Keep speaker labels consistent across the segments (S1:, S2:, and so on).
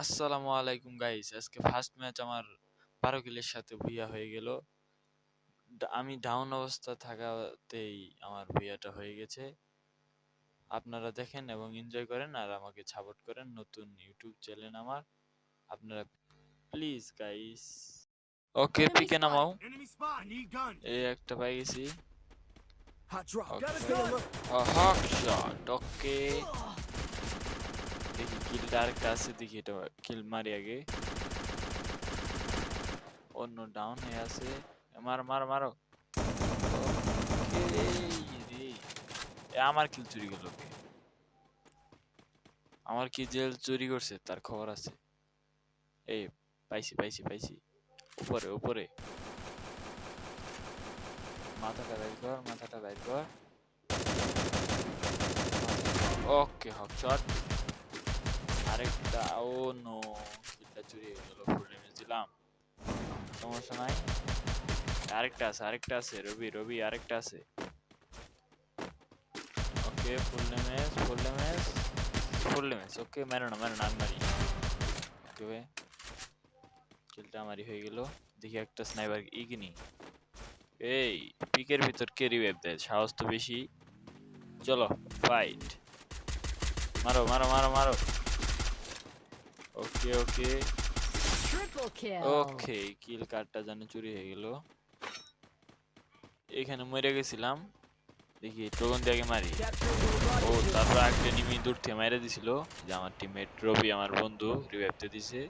S1: আসসালামু আলাইকুম গাইস আজকে ফার্স্ট ম্যাচ আমার বারো কিলের সাথে ভুইয়া হয়ে গেল। আমি ডাউন অবস্থা থাকাতেই আমার ভুইয়াটা হয়ে গেছে। আপনারা দেখেন এবং এনজয় করেন আর আমাকে সাপোর্ট করেন নতুন ইউটিউব চ্যানেল আমার। আপনারা প্লিজ গাইস ওকে পিকে নামাও. এই একটা পাই গেছি।
S2: Hot
S1: দেখি কিলটা আরেকটা আছে দেখি এটা কিল মারি আগে অন্য ডাউন হয়ে আছে মার মার মারো আমার কিল চুরি গেল আমার কি জেল চুরি করছে তার খবর আছে এই পাইছি পাইছি পাইছি উপরে উপরে মাথাটা বাইর কর মাথাটা বাইর কর ওকে হক শট আরেকটা, ও নো কিলটা চুরি হয়ে গেল ফুল ড্যামেজ দিলাম। সমস্যা নাই। আরেকটা আছে আরেকটা আছে, রবি রবি, আরেকটা আছে। Okay full damage full damage full damage okay, মেরো না মেরো না মারি ওকে কিলটা আমারই হয়ে গেল। দেখি একটা স্নাইপার ইগনি এই, পিকের ভিতর কে রিভাইভ দেয়, সাহস তো বেশি। চলো ফাইট মারো মারো মারো মারো। ওকে ওকে. ওকে কিল কার্ডটা যেন চুরি হয়ে গেল। এখানে মরে গেছিলাম। দেখি টোকন দিয়ে মারি। ও তারপর একটা নিমি দূর থেকে মাইরে দিছিল। যে আমার টিমমেট রবি আমার বন্ধু রিভাইভতে দিছে।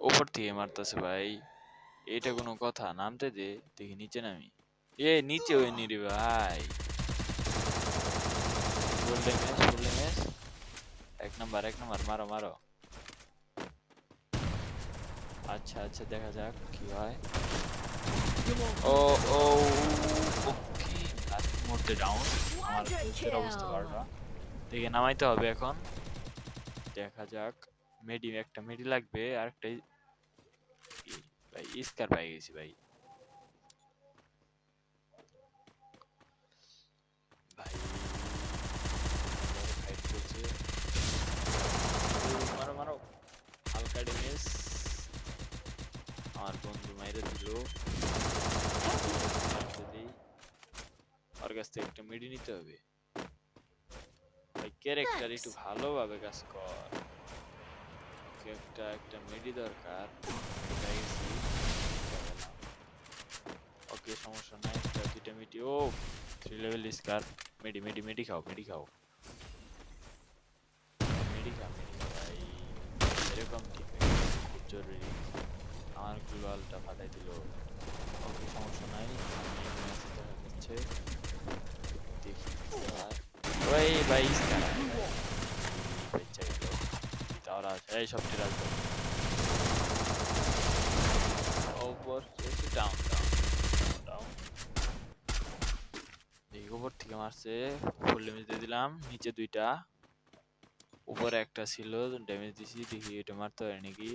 S1: ওপর থেকে মারতাছে ভাই। এটা কোনো কথা নামতে দে। দেখি নিচে নামি। এ নিচে ওই নি রে ভাই ড্যামেজ এক নাম্বার এক নাম্বার মারো মারো। আচ্ছা আচ্ছা দেখা যাক কি হয়। ও ও ওকে লাস্ট মুহূর্তে ডাউন আমার
S3: Quadra
S1: অবস্থা
S3: kill.
S1: বারোটা দেখে নামাইতে হবে এখন। দেখা যাক মেডি একটা মেডি লাগবে আর একটা ভাই স্কার পাই গেছি ভাই ফাইট চলছে ও, মারো মারো হালকা ড্যামেজ আমার বন্ধু মাইরে দিল যদি ওর কাছ থেকে একটা মিডি নিতে হবে। ভাই ক্যারেক্টার একটু ভালোভাবে কাজ কর। ওকে একটা একটা মিডি দরকার। পেয়ে গেছি ওকে সমস্যা নাই। একটা দুইটা মিডি ও থ্রি লেভেল স্কার মেডি মেডি মেডি খাও মেডি খাও মেডি খাও। মেডি খাও ভাই এরকম খুব জরুরি। আমার গ্লোয়ালটা ফাটাই দিল। ওকে সমস্যা নাই দেখি ওই ভাই উপর থেকে মারছে। ফুল দিয়ে দিলাম। নিচে দুইটা। উপরে একটা ছিল ড্যামেজ দিছি দেখি এটা মারতে পারে নাকি।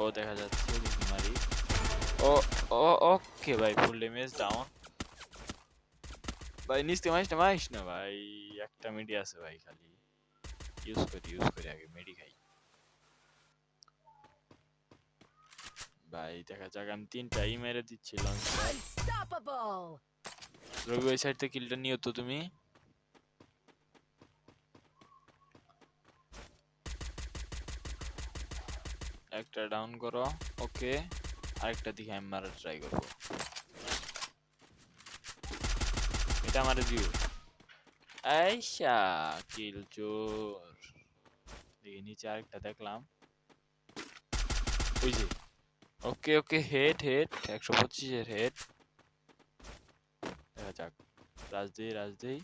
S1: ও দেখা যাচ্ছে দেখি মারি। ও ও ওকে ভাই ফুল ড্যামেজ ডাউন ভাই নিচ থেকে মারিস না মারিস না ভাই। একটা মেডি আছে ভাই খালি। ইউজ করি ইউজ করি আগে মেডি খাই। ভাই দেখা যাক আমি তিনটাই মেরে দিচ্ছিলাম. রবি ওই সাইড থেকে কিলটা নিও তো তুমি। একটা ডাউন করো ওকে আরেকটা দিকে আমি মারার ট্রাই করব। এটা আমারে দিও আইসা কিল চোর। দেখি নিচে আরেকটা দেখলাম। ওই যে ওকে ওকে হেড হেড একশো পঁচিশের হেড দেখা যাক রাজদেই রাজদেই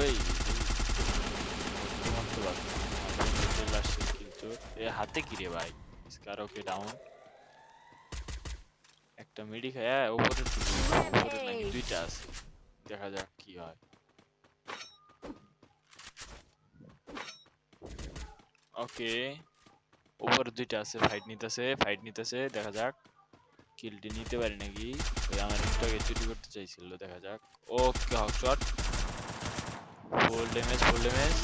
S1: ওই তোমার তো বাদ। আমার বন্ধুদের last এ kill চোর। এ হাতে কি রে ভাই? স্কার ওকে ডাউন একটা মেডি খায় উপরে উপরে নাকি দুইটা আছে। দেখা যাক কি হয়। ওকে। উপরে দুইটা আছে ফাইট নিতেছে ফাইট নিতেছে দেখা যাক। কিলটি নিতে পারি নাকি? ওই আমার ইন্টাকে চুরি করতে চাইছিল দেখা যাক। ওকে হক shot full damage full damage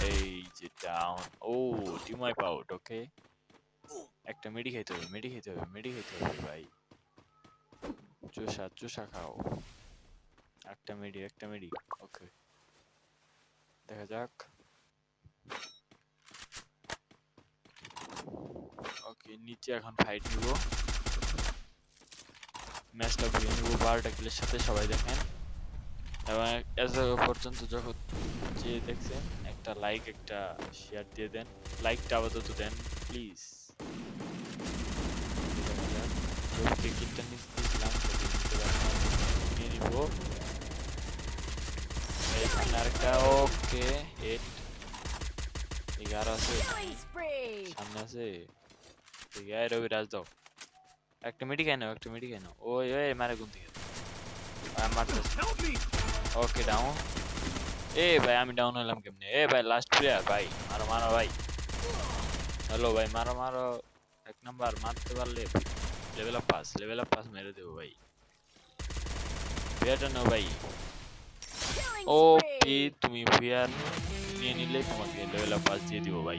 S1: এই যে ডাউন ও টিম ওয়াইপ আউট ওকে একটা মেডি খাইতে হবে, মেডি খাইতে হবে, মেডি খাইতে হবে ভাই। চুষা চুষা খাও। একটা মেডি একটা মেডি ওকে দেখা যাক। ওকে নিচে এখন ফাইট নিব। ম্যাচটা ঘুরে নিব, বারোটা কিলের সাথে সবাই দেখেন। এবং এজ পর্যন্ত যখন যে দেখছেন একটা লাইক একটা শেয়ার দিয়ে দেন। লাইকটা আপাতত দেন প্লিজ রবিকে কিনটা নিচ্ছিলাম নিয়ে নিব। এইখানে আরেকটা ওকে এইট এগারো আছে।
S3: Killing spree.
S1: সামনে আছে। ঠিক আছে রবি রাজ দাও। একটা মিটি কেন একটা মিটি কেন ওই ওই মারে কোন থেকে মারতেছে
S2: Help me!
S1: ওকে ডাউন এ ভাই আমি ডাউন হলাম কেমনে? এ ভাই লাস্ট প্লেয়ার ভাই মারো মারো ভাই। হ্যালো ভাই মারো মারো। এক নাম্বার মারতে পারলে level up pass level up pass মেরে দেবো ভাই। প্লেয়ারটা নাও ভাই। ও পি তুমি ভিআর নিয়ে নিলে তোমাকে লেভেল আপ পাস দিয়ে দিব ভাই।